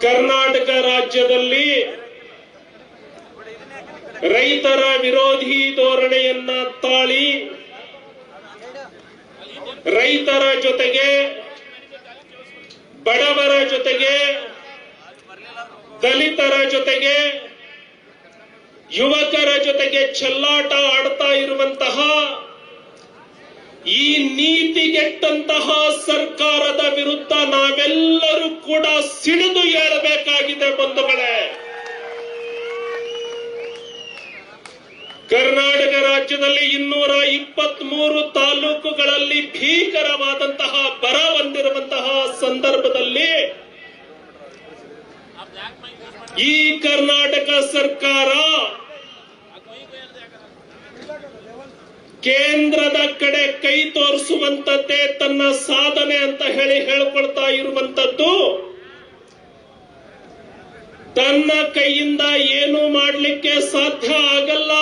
ಕರ್ನಾಟಕ ರಾಜ್ಯದಲ್ಲಿ ರೈತರ ವಿರೋಧಿ ಧೋರಣೆಯನ್ನ ತಾಳಿ ರೈತರ ಜೊತೆಗೆ, ಬಡವರ ಜೊತೆಗೆ, ದಲಿತರ ಜೊತೆಗೆ, ಯುವಕರ ಜೊತೆಗೆ ಚೆಲ್ಲಾಟ ಆಡ್ತಾ ಇರುವಂತಹ ಈ ನೀತಿಗೆಟ್ಟಂತಹ ಸರ್ಕಾರದ ವಿರುದ್ಧ ನಾವೆಲ್ಲರೂ ಕೂಡ ಸಿಡಿದು ಏಳಬೇಕಾಗಿದೆ ಬಂಧುಗಳೇ. ಕರ್ನಾಟಕ ರಾಜ್ಯದಲ್ಲಿ ಇನ್ನೂರ ಇಪ್ಪತ್ತ್ ಮೂರು ತಾಲೂಕುಗಳಲ್ಲಿ ಭೀಕರವಾದಂತಹ ಬರ ಬಂದಿರುವಂತಹ ಸಂದರ್ಭದಲ್ಲಿ ಈ ಕರ್ನಾಟಕ ಸರ್ಕಾರ ಕೇಂದ್ರದ ಕಡೆ ಕೈ ತೋರಿಸುವಂತದ್ದೇ ತನ್ನ ಸಾಧನೆ ಅಂತ ಹೇಳಿ ಹೇಳ್ಕೊಳ್ತಾ ಇರುವಂತದ್ದು. ತನ್ನ ಕೈಯಿಂದ ಏನು ಮಾಡಲಿಕ್ಕೆ ಸಾಧ್ಯ ಆಗಲ್ಲ.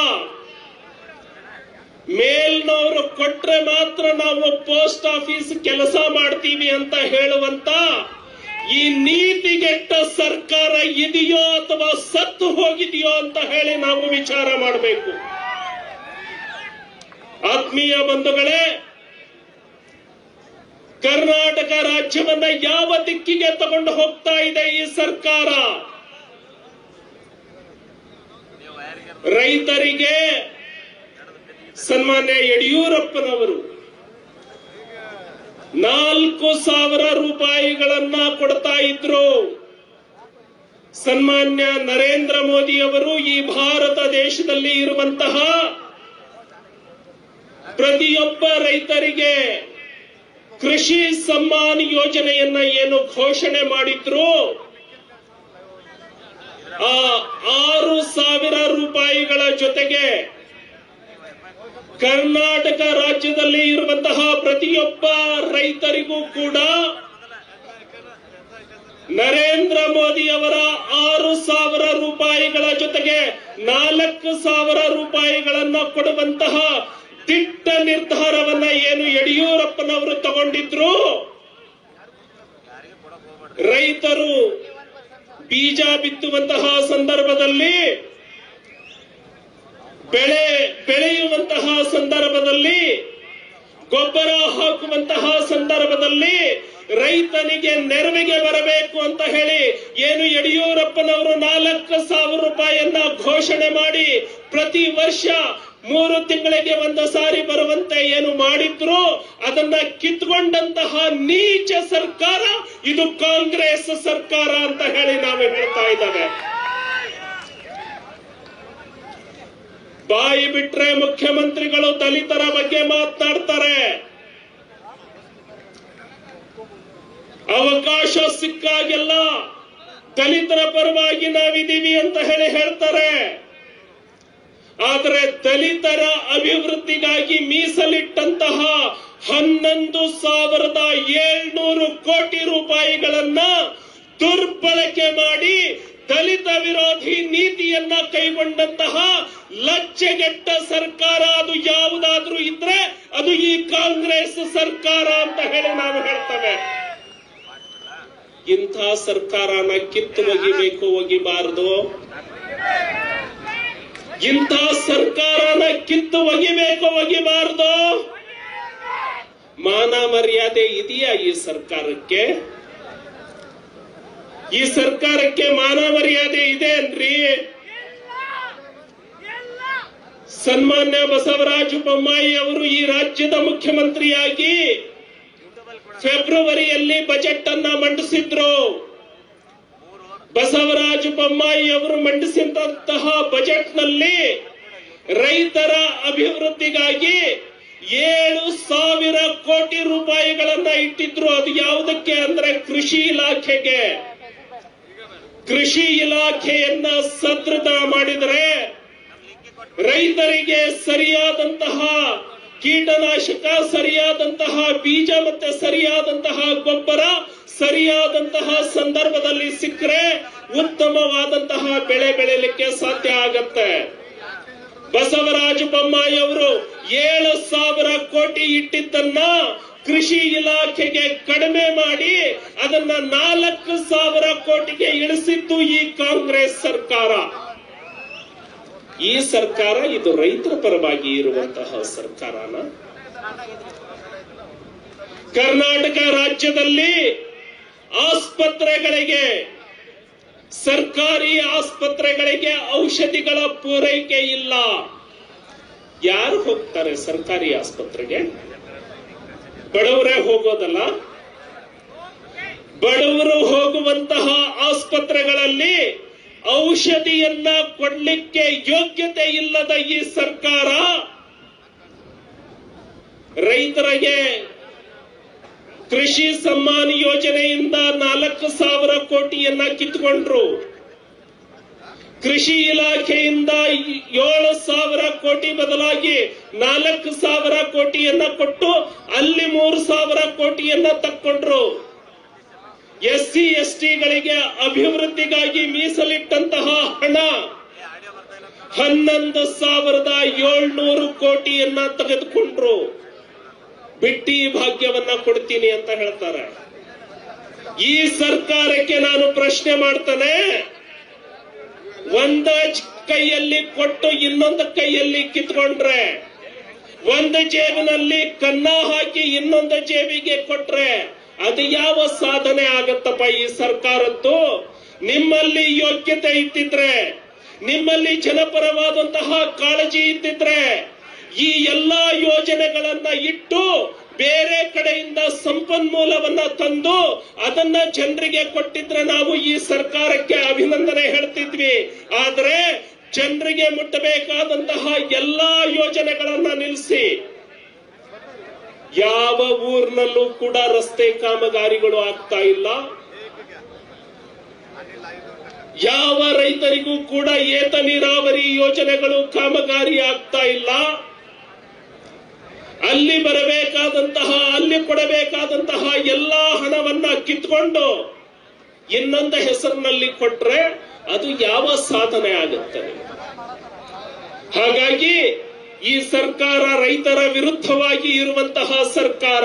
ಮೇಲ್ನವರು ಕೊಟ್ರೆ ಮಾತ್ರ ನಾವು ಪೋಸ್ಟ್ ಆಫೀಸ್ ಕೆಲಸ ಮಾಡ್ತೀವಿ ಅಂತ ಹೇಳುವಂತ ಈ ನೀತಿಗೆಟ್ಟ ಸರ್ಕಾರ ಇದೆಯೋ ಅಥವಾ ಸತ್ತು ಹೋಗಿದೆಯೋ ಅಂತ ಹೇಳಿ ನಾವು ವಿಚಾರ ಮಾಡಬೇಕು. ಆತ್ಮೀಯ ಬಂಧುಗಳೇ, ಕರ್ನಾಟಕ ರಾಜ್ಯವನ್ನ ಯಾವ ದಿಕ್ಕಿಗೆ ತಗೊಂಡು ಹೋಗ್ತಾ ಇದೆ ಈ ಸರ್ಕಾರ? ರೈತರಿಗೆ ಸನ್ಮಾನ್ಯ ಯಡಿಯೂರಪ್ಪನವರು ನಾಲ್ಕು ಸಾವಿರ ರೂಪಾಯಿಗಳನ್ನ ಕೊಡ್ತಾ ಇದ್ರು. ಸನ್ಮಾನ್ಯ ನರೇಂದ್ರ ಮೋದಿ ಅವರು ಈ ಭಾರತ ದೇಶದಲ್ಲಿ ಇರುವಂತಹ ಪ್ರತಿಯೊಬ್ಬ ರೈತರಿಗೆ ಕೃಷಿ ಸಮ್ಮಾನ್ ಯೋಜನೆಯನ್ನ ಏನು ಘೋಷಣೆ ಮಾಡಿದ್ರು? ಆ ಆರು ಸಾವಿರ ರೂಪಾಯಿಗಳ ಜೊತೆಗೆ ಕರ್ನಾಟಕ ರಾಜ್ಯದಲ್ಲಿ ಇರುವಂತಹ ಪ್ರತಿಯೊಬ್ಬ ರೈತರಿಗೂ ಕೂಡ ನರೇಂದ್ರ ಮೋದಿ ಅವರ ಆರು ಸಾವಿರ ರೂಪಾಯಿಗಳ ಜೊತೆಗೆ ನಾಲ್ಕು ಸಾವಿರ ರೂಪಾಯಿಗಳನ್ನ ಕೊಡುವಂತಹ ದಿಟ್ಟ ನಿರ್ಧಾರವನ್ನ ಏನು ಯಡಿಯೂರಪ್ಪನವರು ತಗೊಂಡಿದ್ರು? ರೈತರು ಬೀಜ ಬಿತ್ತುವಂತಹ ಸಂದರ್ಭದಲ್ಲಿ, ಬೆಳೆ ಬೆಳೆಯುವಂತಹ ಸಂದರ್ಭದಲ್ಲಿ, ಗೊಬ್ಬರ ಹಾಕುವಂತಹ ಸಂದರ್ಭದಲ್ಲಿ ರೈತನಿಗೆ ನೆರವಿಗೆ ಬರಬೇಕು ಅಂತ ಹೇಳಿ ಏನು ಯಡಿಯೂರಪ್ಪನವರು ನಾಲ್ಕು ಸಾವಿರ ರೂಪಾಯಿಯನ್ನ ಘೋಷಣೆ ಮಾಡಿ ಪ್ರತಿ ವರ್ಷ ಮೂರು ತಿಂಗಳಿಗೆ ಒಂದು ಸಾರಿ ಬರುವಂತೆ ಏನು ಮಾಡಿದ್ರು ಅದನ್ನ ಕಿತ್ಕೊಂಡಂತಹ ನೀಚ ಸರ್ಕಾರ ಇದು ಕಾಂಗ್ರೆಸ್ ಸರ್ಕಾರ ಅಂತ ಹೇಳಿ ನಾವು ಹೇಳ್ತಾ ಇದ್ದೇವೆ. ಬಾಯಿ ಬಿಟ್ರೆ ಮುಖ್ಯಮಂತ್ರಿಗಳು ದಲಿತರ ಬಗ್ಗೆ ಮಾತನಾಡ್ತಾರೆ. ಅವಕಾಶ ಸಿಕ್ಕಾಗೆಲ್ಲ ದಲಿತರ ಪರವಾಗಿ ನಾವಿದ್ದೀವಿ ಅಂತ ಹೇಳಿ ಹೇಳ್ತಾರೆ. ಆದರೆ ದಲಿತರ ಅಭಿವೃದ್ಧಿಗಾಗಿ ಮೀಸಲಿಟ್ಟಂತಹ ಹನ್ನೊಂದು ಸಾವಿರದ ಏಳ್ನೂರು ಕೋಟಿ ರೂಪಾಯಿಗಳನ್ನ ದುರ್ಬಳಕೆ ಮಾಡಿ ದಲಿತ ವಿರೋಧಿ ನೀತಿಯನ್ನ ಕೈಗೊಂಡಂತಹ ಲಚ್ಚೆಗೆಟ್ಟ ಸರ್ಕಾರ ಅದು ಯಾವುದಾದ್ರೂ ಇದ್ರೆ ಅದು ಈ ಕಾಂಗ್ರೆಸ್ ಸರ್ಕಾರ ಅಂತ ಹೇಳಿ ನಾವು ಹೇಳ್ತೇವೆ. ಇಂಥ ಸರ್ಕಾರನ ಕಿತ್ತು ಒಗಿಬೇಕು ಒಗಿಬಾರದು ಇಂಥ ಸರ್ಕಾರನ ಕಿತ್ತು ಒಗಿಬೇಕು, ಒಗಿಬಾರದು. ಮಾನ ಮರ್ಯಾದೆ ಇದೆಯಾ ಈ ಸರ್ಕಾರಕ್ಕೆ? ಈ ಸರ್ಕಾರಕ್ಕೆ ಮಾನ ಮರ್ಯಾದೆ ಇದೆ ಅನ್ರಿ. ಸನ್ಮಾನ್ಯ ಬಸವರಾಜ ಬೊಮ್ಮಾಯಿ ಅವರು ಈ ರಾಜ್ಯದ ಮುಖ್ಯಮಂತ್ರಿಯಾಗಿ ಫೆಬ್ರವರಿಯಲ್ಲಿ ಬಜೆಟ್ ಅನ್ನ ಮಂಡಿಸಿದ್ರು. ಬಸವರಾಜ ಬೊಮ್ಮಾಯಿ ಅವರು ಮಂಡಿಸಿದಂತಹ ಬಜೆಟ್ನಲ್ಲಿ ರೈತರ ಅಭಿವೃದ್ಧಿಗಾಗಿ ಏಳು ಸಾವಿರ ಕೋಟಿ ರೂಪಾಯಿಗಳನ್ನ ಇಟ್ಟಿದ್ರು. ಅದು ಯಾವುದಕ್ಕೆ ಅಂದ್ರೆ ಕೃಷಿ ಇಲಾಖೆಗೆ. ಕೃಷಿ ಇಲಾಖೆಯನ್ನ ಸದೃಢ ಮಾಡಿದರೆ ರೈತರಿಗೆ ಸರಿಯಾದಂತಹ ಕೀಟನಾಶಕ, ಸರಿಯಾದಂತಹ ಬೀಜ ಮತ್ತೆ ಸರಿಯಾದಂತಹ ಗೊಬ್ಬರ ಸರಿಯಾದಂತಹ ಸಂದರ್ಭದಲ್ಲಿ ಸಿಕ್ಕರೆ ಉತ್ತಮವಾದಂತಹ ಬೆಳೆ ಬೆಳೆಯಲಿಕ್ಕೆ ಸಾಧ್ಯ ಆಗತ್ತೆ. ಬಸವರಾಜ ಬೊಮ್ಮಾಯಿ ಅವರು ಏಳು ಸಾವಿರ ಕೋಟಿ ಇಟ್ಟಿದ್ದನ್ನ ಕೃಷಿ ಇಲಾಖೆಗೆ ಕಡಿಮೆ ಮಾಡಿ ಅದನ್ನ ನಾಲ್ಕು ಸಾವಿರ ಕೋಟಿಗೆ ಇಳಿಸಿದ್ದು ಈ ಕಾಂಗ್ರೆಸ್ ಸರ್ಕಾರ. ಈ ಸರ್ಕಾರ ಇದು ರೈತರ ಪರವಾಗಿ ಇರುವಂತಹ ಸರ್ಕಾರನ? ಕರ್ನಾಟಕ ರಾಜ್ಯದಲ್ಲಿ ಆಸ್ಪತ್ರೆಗಳಿಗೆ, ಸರ್ಕಾರಿ ಆಸ್ಪತ್ರೆಗಳಿಗೆ ಔಷಧಿಗಳ ಪೂರೈಕೆ ಇಲ್ಲ. ಯಾರು ಹೋಗ್ತಾರೆ ಸರ್ಕಾರಿ ಆಸ್ಪತ್ರೆಗೆ? ಬಡವರೇ ಹೋಗೋದಲ್ಲ? ಬಡವರು ಹೋಗುವಂತಹ ಆಸ್ಪತ್ರೆಗಳಲ್ಲಿ ಔಷಧಿಯನ್ನ ಕೊಡ್ಲಿಕ್ಕೆ ಯೋಗ್ಯತೆ ಇಲ್ಲದ ಈ ಸರ್ಕಾರ ರೈತರಿಗೆ ಕೃಷಿ ಸಮ್ಮಾನ್ ಯೋಜನೆಯಿಂದ ನಾಲ್ಕು ಸಾವಿರ ಕೋಟಿಯನ್ನ ಕಿತ್ಕೊಂಡ್ರು ಕೃಷಿ ಇಲಾಖೆಯಿಂದ ಏಳು ಸಾವಿರ ಕೋಟಿ ಬದಲಾಗಿ ನಾಲ್ಕು ಸಾವಿರ ಕೋಟಿಯನ್ನ ಕೊಟ್ಟು ಅಲ್ಲಿ ಮೂರು ಸಾವಿರ ಕೋಟಿಯನ್ನ ತಕ್ಕೊಂಡ್ರು. ಎಸ್ ಸಿ ಎಸ್ ಅಭಿವೃದ್ಧಿಗಾಗಿ ಮೀಸಲಿಟ್ಟಂತಹ ಹಣ ಹನ್ನೊಂದು ಸಾವಿರದ ಏಳ್ನೂರು ಕೋಟಿಯನ್ನ ತೆಗೆದುಕೊಂಡ್ರು. ಬಿಟ್ಟಿ ಭಾಗ್ಯವನ್ನ ಕೊಡ್ತೀನಿ ಅಂತ ಹೇಳ್ತಾರೆ. ಈ ಸರ್ಕಾರಕ್ಕೆ ನಾನು ಪ್ರಶ್ನೆ ಮಾಡ್ತಾನೆ. ಒಂದ ಕೈಯಲ್ಲಿ ಕೊಟ್ಟು ಇನ್ನೊಂದು ಕೈಯಲ್ಲಿ ಕಿತ್ಕೊಂಡ್ರೆ, ಒಂದು ಜೇಬಿನಲ್ಲಿ ಕನ್ನ ಹಾಕಿ ಇನ್ನೊಂದು ಜೇಬಿಗೆ ಕೊಟ್ರೆ, ಅದು ಯಾವ ಸಾಧನೆ ಆಗತ್ತಪ್ಪ ಈ ಸರ್ಕಾರದ್ದು? ನಿಮ್ಮಲ್ಲಿ ಯೋಗ್ಯತೆ ಇದ್ದಿದ್ರೆ, ನಿಮ್ಮಲ್ಲಿ ಜನಪರವಾದಂತಹ ಕಾಳಜಿ ಇದ್ದಿದ್ರೆ ಈ ಎಲ್ಲಾ ಯೋಜನೆಗಳನ್ನ ಇಟ್ಟು ಬೇರೆ ಕಡೆಯಿಂದ ಸಂಪನ್ಮೂಲವನ್ನ ತಂದು ಅದನ್ನ ಜನರಿಗೆ ಕೊಟ್ಟಿದ್ರೆ ನಾವು ಈ ಸರ್ಕಾರಕ್ಕೆ ಅಭಿನಂದನೆ ಹೇಳ್ತಿದ್ವಿ. ಆದ್ರೆ ಜನರಿಗೆ ಮುಟ್ಟಬೇಕಾದಂತಹ ಎಲ್ಲಾ ಯೋಜನೆಗಳನ್ನ ನಿಲ್ಲಿಸಿ ಯಾವ ಊರಿನಲ್ಲೂ ಕೂಡ ರಸ್ತೆ ಕಾಮಗಾರಿಗಳು ಆಗ್ತಾ ಇಲ್ಲ. ಯಾವ ರೈತರಿಗೂ ಕೂಡ ಏತ ನೀರಾವರಿ ಯೋಜನೆಗಳು ಕಾಮಗಾರಿ ಆಗ್ತಾ ಇಲ್ಲ. ಅಲ್ಲಿ ಬರಬೇಕಾದಂತಹ, ಅಲ್ಲಿ ಕೊಡಬೇಕಾದಂತಹ ಎಲ್ಲಾ ಹಣವನ್ನ ಕಿತ್ಕೊಂಡು ಇನ್ನೊಂದು ಹೆಸರಿನಲ್ಲಿ ಕೊಟ್ರೆ ಅದು ಯಾವ ಸಾಧನೆ ಆಗುತ್ತದೆ ಹಾಗಾಗಿ ಈ ಸರ್ಕಾರ ರೈತರ ವಿರುದ್ಧವಾಗಿ ಇರುವಂತಹ ಸರ್ಕಾರ,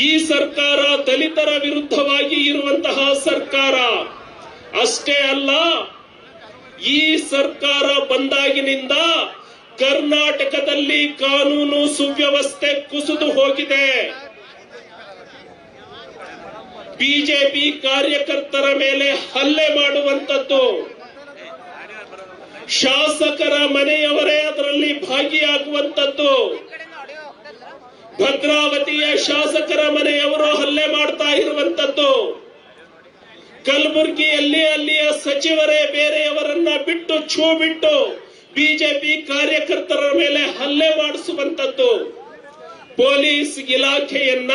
ಈ ಸರ್ಕಾರ ದಲಿತರ ವಿರುದ್ಧವಾಗಿ ಇರುವಂತಹ ಸರ್ಕಾರ ಅಷ್ಟೇ ಅಲ್ಲ, ಈ ಸರ್ಕಾರ ಬಂದಾಗಿನಿಂದ ಕರ್ನಾಟಕದಲ್ಲಿ ಕಾನೂನು ಸುವ್ಯವಸ್ಥೆ ಕುಸಿದು ಹೋಗಿದೆ. ಬಿಜೆಪಿ ಕಾರ್ಯಕರ್ತರ ಮೇಲೆ ಹಲ್ಲೆ ಮಾಡುವಂತದ್ದು ಶಾಸಕರ ಮನೆಯವರೇ ಅದರಲ್ಲಿ ಭಾಗಿಯಾಗುವಂತದ್ದು ಭದ್ರಾವತಿಯ ಶಾಸಕರ ಮನೆಯವರು ಹಲ್ಲೆ ಮಾಡ್ತಾ ಇರುವಂತದ್ದು ಕಲಬುರಗಿಯಲ್ಲಿ ಅಲ್ಲಿಯ ಸಚಿವರೇ ಬೇರೆಯವರನ್ನ ಬಿಟ್ಟು ಛೂ ಬಿಟ್ಟು ಬಿಜೆಪಿ ಕಾರ್ಯಕರ್ತರ ಮೇಲೆ ಹಲ್ಲೆ ಮಾಡಿಸುವಂತದ್ದು ಪೊಲೀಸ್ ಇಲಾಖೆಯನ್ನ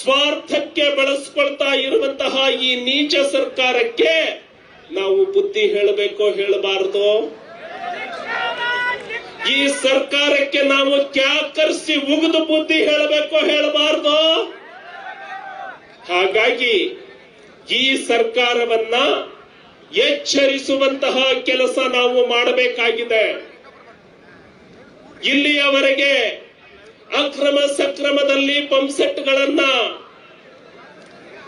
ಸ್ವಾರ್ಥಕ್ಕೆ ಬಳಸ್ಕೊಳ್ತಾ ಇರುವಂತಹ ಈ ನೀಚ ಸರ್ಕಾರಕ್ಕೆ ನಾವು ಬುದ್ಧಿ ಹೇಳಬೇಕೋ ಹೇಳಬಾರದು? ಈ ಸರ್ಕಾರಕ್ಕೆ ನಾವು ಕ್ಯಾಕರಿಸಿ ಉಗಿದು ಬುದ್ಧಿ ಹೇಳಬೇಕೋ ಹೇಳಬಾರದು? ಹಾಗಾಗಿ ಈ ಸರ್ಕಾರವನ್ನ ಎಚ್ಚರಿಸುವಂತಹ ಕೆಲಸ ನಾವು ಮಾಡಬೇಕಾಗಿದೆ. ಇಲ್ಲಿಯವರೆಗೆ ಅಕ್ರಮ ಸಕ್ರಮದಲ್ಲಿ ಪಂಪ್ಸೆಟ್ಗಳನ್ನ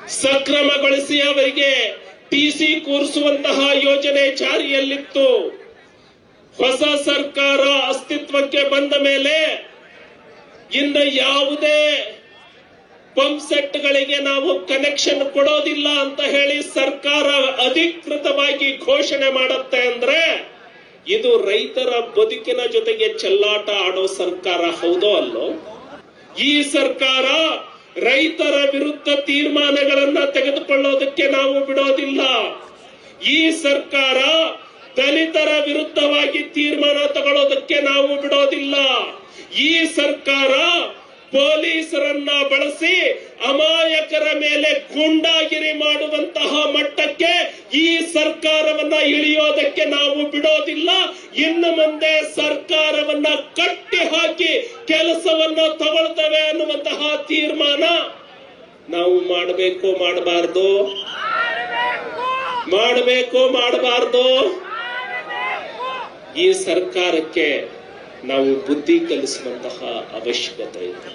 ಸಕ್ರಮಗೊಳಿಸಿ ಅವರಿಗೆ ಟಿಸಿ ಕೂರಿಸುವಂತಹ ಯೋಜನೆ ಜಾರಿಯಲ್ಲಿತ್ತು. ಹೊಸ ಸರ್ಕಾರ ಅಸ್ತಿತ್ವಕ್ಕೆ ಬಂದ ಮೇಲೆ ಇಂದ ಯಾವುದೇ ಪಂಪ್ ಸೆಟ್ಗಳಿಗೆ ನಾವು ಕನೆಕ್ಷನ್ ಕೊಡೋದಿಲ್ಲ ಅಂತ ಹೇಳಿ ಸರ್ಕಾರ ಅಧಿಕೃತವಾಗಿ ಘೋಷಣೆ ಮಾಡುತ್ತೆ ಅಂದ್ರೆ ಇದು ರೈತರ ಬದುಕಿನ ಜೊತೆಗೆ ಚೆಲ್ಲಾಟ ಆಡೋ ಸರ್ಕಾರ ಹೌದೋ ಅಲ್ಲೋ? ಈ ಸರ್ಕಾರ ರೈತರ ವಿರುದ್ಧ ತೀರ್ಮಾನಗಳನ್ನ ತೆಗೆದುಕೊಳ್ಳೋದಕ್ಕೆ ನಾವು ಬಿಡೋದಿಲ್ಲ. ಈ ಸರ್ಕಾರ ದಲಿತರ ವಿರುದ್ಧವಾಗಿ ತೀರ್ಮಾನ ತಗೊಳ್ಳೋದಕ್ಕೆ ನಾವು ಬಿಡೋದಿಲ್ಲ. ಈ ಸರ್ಕಾರ ಪೊಲೀಸರನ್ನ ಬಳಸಿ ಅಮಾಯಕರ ಮೇಲೆ ಗೂಂಡಾಗಿರಿ ಮಾಡುವಂತಹ ಮಟ್ಟಕ್ಕೆ ಈ ಸರ್ಕಾರವನ್ನ ಇಳಿಯೋದಕ್ಕೆ ನಾವು ಬಿಡೋದಿಲ್ಲ. ಇನ್ನು ಮುಂದೆ ಸರ್ಕಾರವನ್ನ ಕಟ್ಟಿ ಹಾಕಿ ಕೆಲಸವನ್ನ ತಗೊಳ್ತವೆ ಅನ್ನುವಂತಹ ತೀರ್ಮಾನ ನಾವು ಮಾಡಬೇಕು ಮಾಡಬಾರ್ದು? ಮಾಡಬೇಕು ಮಾಡಬಾರ್ದು? ಈ ಸರ್ಕಾರಕ್ಕೆ ನಾವು ಬುದ್ಧಿ ಕಲಿಸುವಂತಹ ಅವಶ್ಯಕತೆ ಇದೆ.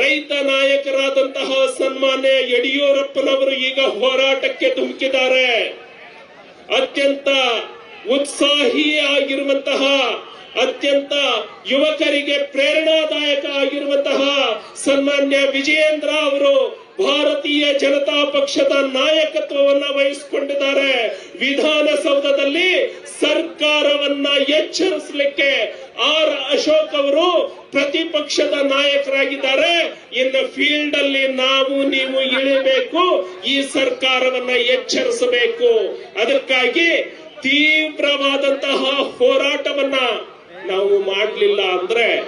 ರೈತ ನಾಯಕರಾದಂತಹ ಸನ್ಮಾನ್ಯ ಯಡಿಯೂರಪ್ಪನವರು ಈಗ ಹೋರಾಟಕ್ಕೆ ಧುಮುಕಿದ್ದಾರೆ. ಅತ್ಯಂತ ಉತ್ಸಾಹಿ ಆಗಿರುವಂತಹ, ಅತ್ಯಂತ ಯುವಕರಿಗೆ ಪ್ರೇರಣಾದಾಯಕ ಆಗಿರುವಂತಹ ಸನ್ಮಾನ್ಯ ವಿಜಯೇಂದ್ರ ಅವರು ಭಾರತೀಯ ಜನತಾ ಪಕ್ಷದ ನಾಯಕತ್ವವನ್ನ ವಹಿಸಿಕೊಂಡಿದ್ದಾರೆ. ವಿಧಾನಸೌಧದಲ್ಲಿ ಸರ್ಕಾರವನ್ನ ಎಚ್ಚರಿಸಲಿಕ್ಕೆ ಆರ್ ಅಶೋಕ್ ಅವರು ಪ್ರತಿಪಕ್ಷದ ನಾಯಕರಾಗಿದ್ದಾರೆ. ಇನ್ನು ಫೀಲ್ಡ್ ಅಲ್ಲಿ ನಾವು, ನೀವು ಇಳಿಬೇಕು. ಈ ಸರ್ಕಾರವನ್ನ ಎಚ್ಚರಿಸಬೇಕು. ಅದಕ್ಕಾಗಿ ತೀವ್ರವಾದಂತಹ ಹೋರಾಟವನ್ನ ನಾವು ಮಾಡಲಿಲ್ಲ ಅಂದ್ರೆ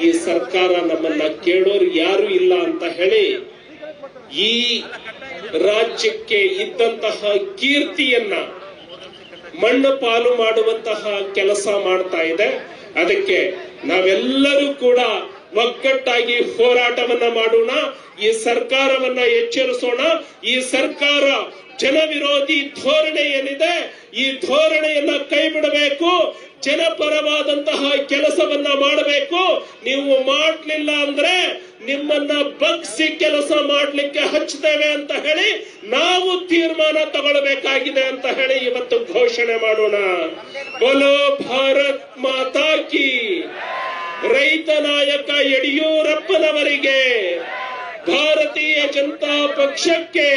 ಈ ಸರ್ಕಾರ ನಮ್ಮನ್ನ ಕೇಳೋರು ಯಾರು ಇಲ್ಲ ಅಂತ ಹೇಳಿ ಈ ರಾಜ್ಯಕ್ಕೆ ಇದ್ದಂತಹ ಕೀರ್ತಿಯನ್ನ ಮಣ್ಣು ಪಾಲು ಮಾಡುವಂತಹ ಕೆಲಸ ಮಾಡ್ತಾ ಇದೆ. ಅದಕ್ಕೆ ನಾವೆಲ್ಲರೂ ಕೂಡ ಒಗ್ಗಟ್ಟಾಗಿ ಹೋರಾಟವನ್ನ ಮಾಡೋಣ, ಈ ಸರ್ಕಾರವನ್ನ ಎಚ್ಚರಿಸೋಣ. ಈ ಸರ್ಕಾರ ಜನ ವಿರೋಧಿ ಧೋರಣೆ ಏನಿದೆ, ಈ ಧೋರಣೆಯನ್ನ ಕೈ ಬಿಡಬೇಕು ಜನಪರವಾದಂತಹ ಕೆಲಸವನ್ನ ಮಾಡಬೇಕು. ನೀವು ಮಾಡಲಿಲ್ಲ ಅಂದ್ರೆ ನಿಮ್ಮನ್ನ ಬಗ್ಸಿ ಕೆಲಸ ಮಾಡ್ಲಿಕ್ಕೆ ಹಚ್ಚುತ್ತೇವೆ ಅಂತ ಹೇಳಿ ನಾವು ತೀರ್ಮಾನ ತಗೊಳ್ಬೇಕಾಗಿದೆ ಅಂತ ಹೇಳಿ ಇವತ್ತು ಘೋಷಣೆ ಮಾಡೋಣ. ಬೋಲೋ ಭಾರತ್ ಮಾತಾ ಕಿ. ರೈತ ನಾಯಕ ಯಡಿಯೂರಪ್ಪನವರಿಗೆ ಭಾರತೀಯ ಜನತಾ ಪಕ್ಷಕ್ಕೆ